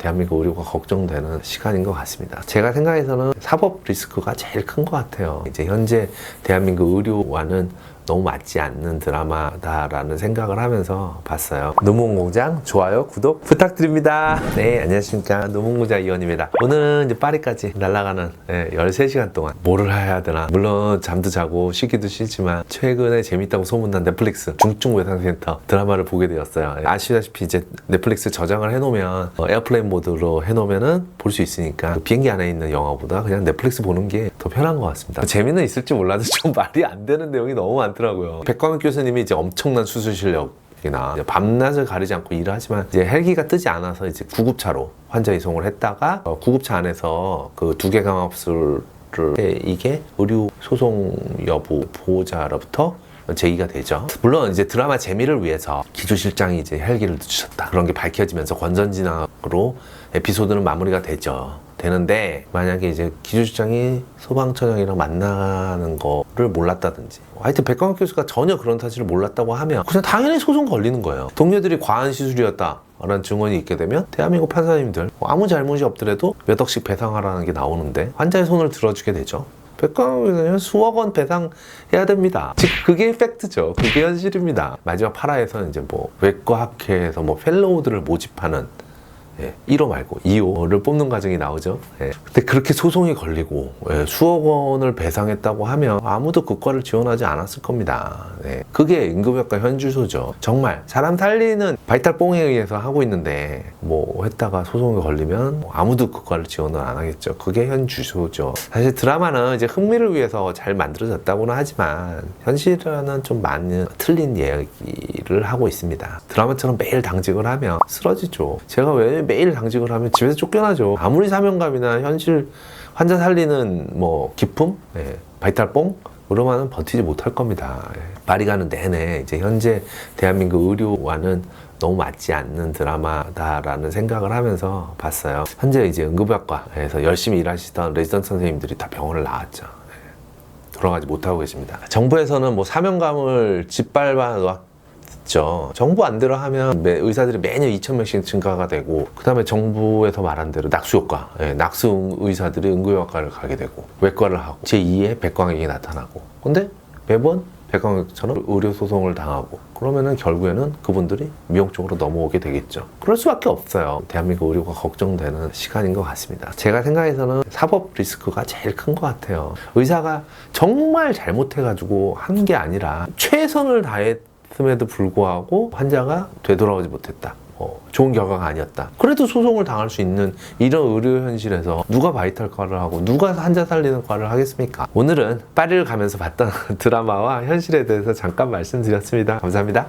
대한민국 의료가 걱정되는 시간인 것 같습니다. 제가 생각해서는 사법 리스크가 제일 큰 것 같아요. 이제 현재 대한민국 의료와는 너무 맞지 않는 드라마다라는 생각을 하면서 봤어요. 노문공장 좋아요, 구독 부탁드립니다. 네, 안녕하십니까. 노문공장 이원입니다. 오늘은 이제 파리까지 날아가는 예, 13시간 동안 뭐를 해야 되나. 물론 잠도 자고 쉬기도 쉬지만 최근에 재밌다고 소문난 넷플릭스 중증 외상센터 드라마를 보게 되었어요. 아시다시피 이제 넷플릭스 저장을 해놓으면 어, 에어플레인 모드로 해놓으면은 볼 수 있으니까 비행기 안에 있는 영화보다 그냥 넷플릭스 보는 게 더 편한 것 같습니다. 재미는 있을지 몰라도 좀 말이 안 되는 내용이 너무 많더라고요. 백광욱 교수님이 이제 엄청난 수술 실력 이나 밤낮을 가리지 않고 일을 하지만 이제 헬기가 뜨지 않아서 이제 구급차로 환자 이송을 했다가 어, 구급차 안에서 그 두개 강압술을 이게 의료 소송 여부 보호자로부터 제기가 되죠. 물론 이제 드라마 재미를 위해서 기조실장이 이제 헬기를 늦추셨다 그런 게 밝혀지면서 권선진학으로 에피소드는 마무리가 되죠. 되는데 만약에 이제 기조실장이 소방처장이랑 만나는 거를 몰랐다든지 하여튼 백광욱 교수가 전혀 그런 사실을 몰랐다고 하면 그냥 당연히 소송 걸리는 거예요. 동료들이 과한 시술이었다. 라는 증언이 있게 되면 대한민국 판사님들 뭐 아무 잘못이 없더라도 몇 억씩 배상하라는 게 나오는데 환자의 손을 들어주게 되죠. 백광욱은 수억 원 배상해야 됩니다. 즉 그게 팩트죠. 그게 현실입니다. 마지막 파라에서 이제 뭐 외과 학회에서 뭐 펠로우들을 모집하는 예, 1호 말고 2호를 뽑는 과정이 나오죠. 예. 근데 그렇게 소송이 걸리고 예, 수억 원을 배상했다고 하면 아무도 그 과를 지원하지 않았을 겁니다. 예. 그게 응급의학과 현주소죠. 정말 사람 살리는 바이탈 뽕에 의해서 하고 있는데 뭐 했다가 소송이 걸리면 아무도 그 과를 지원을 안 하겠죠. 그게 현주소죠. 사실 드라마는 이제 흥미를 위해서 잘 만들어졌다고는 하지만 현실과는 좀 많은 틀린 이야기를 하고 있습니다. 드라마처럼 매일 당직을 하면 쓰러지죠. 제가 왜 매일 당직을 하면 집에서 쫓겨나죠. 아무리 사명감이나 현실 환자 살리는 뭐 기품, 예, 바이탈뽕 그러면은 버티지 못할 겁니다. 예. 말이 가는 내내 이제 현재 대한민국 의료와는 너무 맞지 않는 드라마다라는 생각을 하면서 봤어요. 현재 이제 응급의학과에서 열심히 일하시던 레지던트 선생님들이 다 병원을 나왔죠. 예. 돌아가지 못하고 계십니다. 정부에서는 뭐 사명감을 짓밟아 죠 정부 안대로 하면 매- 의사들이 매년 2천 명씩 증가가 되고 그다음에 정부에서 말한 대로 낙수 효과, 예, 낙수 의사들이 응급의학과를 가게 되고 외과를 하고 제2의 백광액이 나타나고 근데 매번 백광액처럼 의료 소송을 당하고 그러면은 결국에는 그분들이 미용 쪽으로 넘어오게 되겠죠. 그럴 수밖에 없어요. 대한민국 의료가 걱정되는 시간인 것 같습니다. 제가 생각해서는 사법 리스크가 제일 큰 것 같아요. 의사가 정말 잘못해가지고 한 게 아니라 최선을 다했 음에도 불구하고 환자가 되돌아오지 못했다. 어, 좋은 결과가 아니었다. 그래도 소송을 당할 수 있는 이런 의료 현실에서 누가 바이탈과를 하고 누가 환자 살리는 과를 하겠습니까? 오늘은 파리를 가면서 봤던 드라마와 현실에 대해서 잠깐 말씀드렸습니다. 감사합니다.